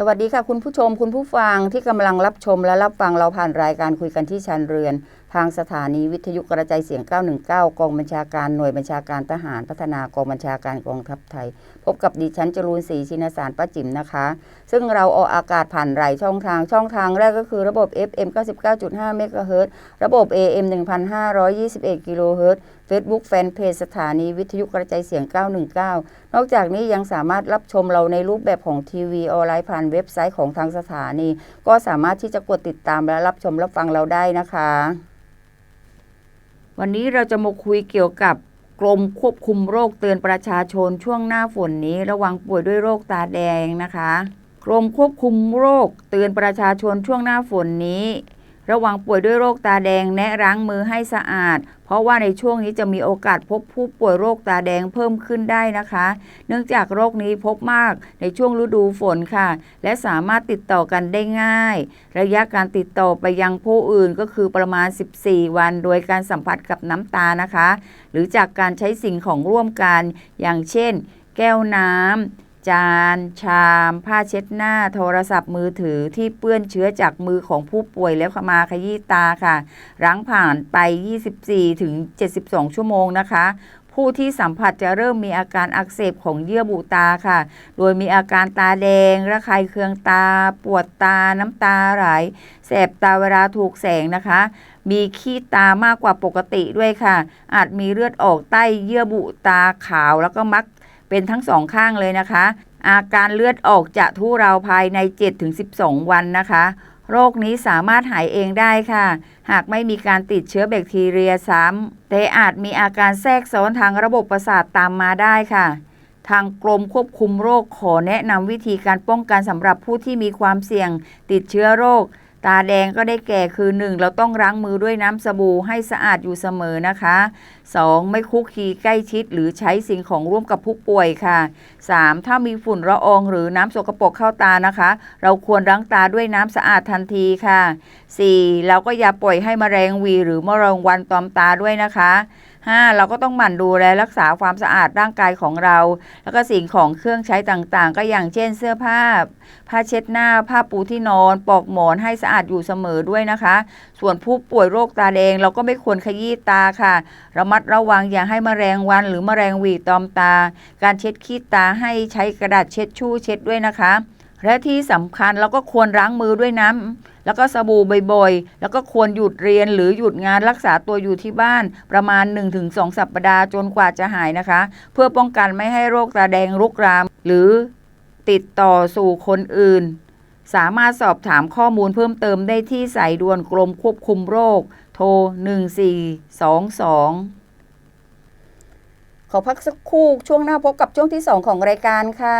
สวัสดีค่ะคุณผู้ชมคุณผู้ฟังที่กำลังรับชมและรับฟังเราผ่านรายการคุยกันที่ชันเรือนทางสถานีวิทยุกระจายเสียง 919 กองบัญชาการหน่วยบัญชาการทหารพัฒนากองบัญชาการกองทัพไทย พบกับดิฉันจรูนศรีชินสารป้าจิ๋มนะคะ ซึ่งเราออกอากาศผ่านหลายช่องทาง ช่องทางแรกก็คือระบบ FM 99.5เมกะเฮิรตซ์ระบบ AM 1521กิโลเฮิรตซ์ Facebook Fanpage สถานีวิทยุกระจายเสียง 919 นอกจากนี้ยังสามารถรับชมเราในรูปแบบของทีวีออนไลน์ผ่านเว็บไซต์ของทางสถานี ก็สามารถที่จะกดติดตามและรับชมรับฟังเราได้นะคะ วันนี้เราจะมาคุยเกี่ยวกับกรมควบคุมโรคเตือนประชาชนช่วงหน้าฝนนี้ ระวังป่วยด้วยโรคตาแดงนะคะ กรมควบคุมโรคเตือนประชาชนช่วงหน้าฝนนี้ ระวังป่วยด้วยโรคตาแดงแนะล้างมือให้สะอาด เพราะว่าในช่วงนี้จะมีโอกาสพบผู้ป่วยโรคตาแดงเพิ่มขึ้นได้นะคะ เนื่องจากโรคนี้พบมากในช่วงฤดูฝนค่ะ และสามารถติดต่อกันได้ง่าย ระยะการติดต่อไปยังผู้อื่นก็คือประมาณ 14 วัน โดยการสัมผัสกับน้ำตานะคะ หรือจากการใช้สิ่งของร่วมกัน อย่างเช่น แก้วน้ำ จาน ชาม ผ้าเช็ดหน้า โทรศัพท์มือถือที่เปื้อนเชื้อจากมือของผู้ป่วยแล้วมาขยี้ตาค่ะล้างผ่านไป 24 ถึง 72 ชั่วโมงนะคะผู้ที่สัมผัสจะเริ่มมีอาการอักเสบของเยื่อบุตาค่ะ โดยมีอาการตาแดง ระคายเคืองตา ปวดตา น้ำตาไหล แสบตาเวลาถูกแสงนะคะ มีขี้ตามากกว่าปกติด้วยค่ะ อาจมีเลือดออกใต้เยื่อบุตาขาว แล้วก็มัก เป็นทั้งสองข้างเลยนะคะ อาการเลือดออกจะทุเราภายใน 7-12 วันนะคะ โรคนี้สามารถหายเองได้ค่ะ หากไม่มีการติดเชื้อแบคทีเรียซ้ำแต่อาจมีอาการแทรกซ้อนทางระบบประสาทตามมาได้ค่ะทางกรมควบคุมโรคขอแนะนำวิธีการป้องกันสำหรับผู้ที่มีความเสี่ยงติดเชื้อโรค ตาแดงก็ได้แก่คือ 1. เราต้องล้างมือด้วยน้ำสบู่ให้สะอาดอยู่เสมอนะคะ 2. ไม่คุกคีใกล้ชิดหรือใช้สิ่งของร่วมกับผู้ป่วยค่ะ 3. ถ้ามีฝุ่นละอองหรือน้ำสกปรกเข้าตานะคะ เราควรล้างตาด้วยน้ำสะอาดทันทีค่ะ 4. เราก็อย่าปล่อยให้มแมลงวีหรือมะรงวันตอมตาด้วยนะคะ 5. เราก็ต้องหมั่นดูแลรักษาความสะอาดร่างกายของเรา แล้วก็สิ่งของเครื่องใช้ต่างๆ ก็อย่างเช่นเสื้อผ้า ผ้าเช็ดหน้า ผ้าปูที่นอนปลอกหมอนให้สะอาดอยู่เสมอด้วยนะคะ ส่วนผู้ป่วยโรคตาแดงเราก็ไม่ควรขยี้ตาค่ะ ระมัดระวังอย่าให้มแมลงวัน หรือมแมลงหวีตอมตา การเช็ดขี้ตาให้ใช้กระดาษเช็ดชู่เช็ดด้วยนะคะ และที่สำคัญเราก็ควรล้างมือด้วยน้ำแล้วก็สบู่บ่อยๆ แล้วก็ควรหยุดเรียนหรือหยุดงานรักษาตัวอยู่ที่บ้าน ประมาณ 1-2 สัปดาห์จนกว่าจะหายนะคะ เพื่อป้องกันไม่ให้โรคตาแดงรุกราม หรือติดต่อสู่คนอื่น สามารถสอบถามข้อมูลเพิ่มเติมได้ที่สายด่วนกรมควบคุมโรค โทร 1422 ขอพักสักครู่ช่วงหน้าพบกับช่วงที่ 2 ของรายการค่ะ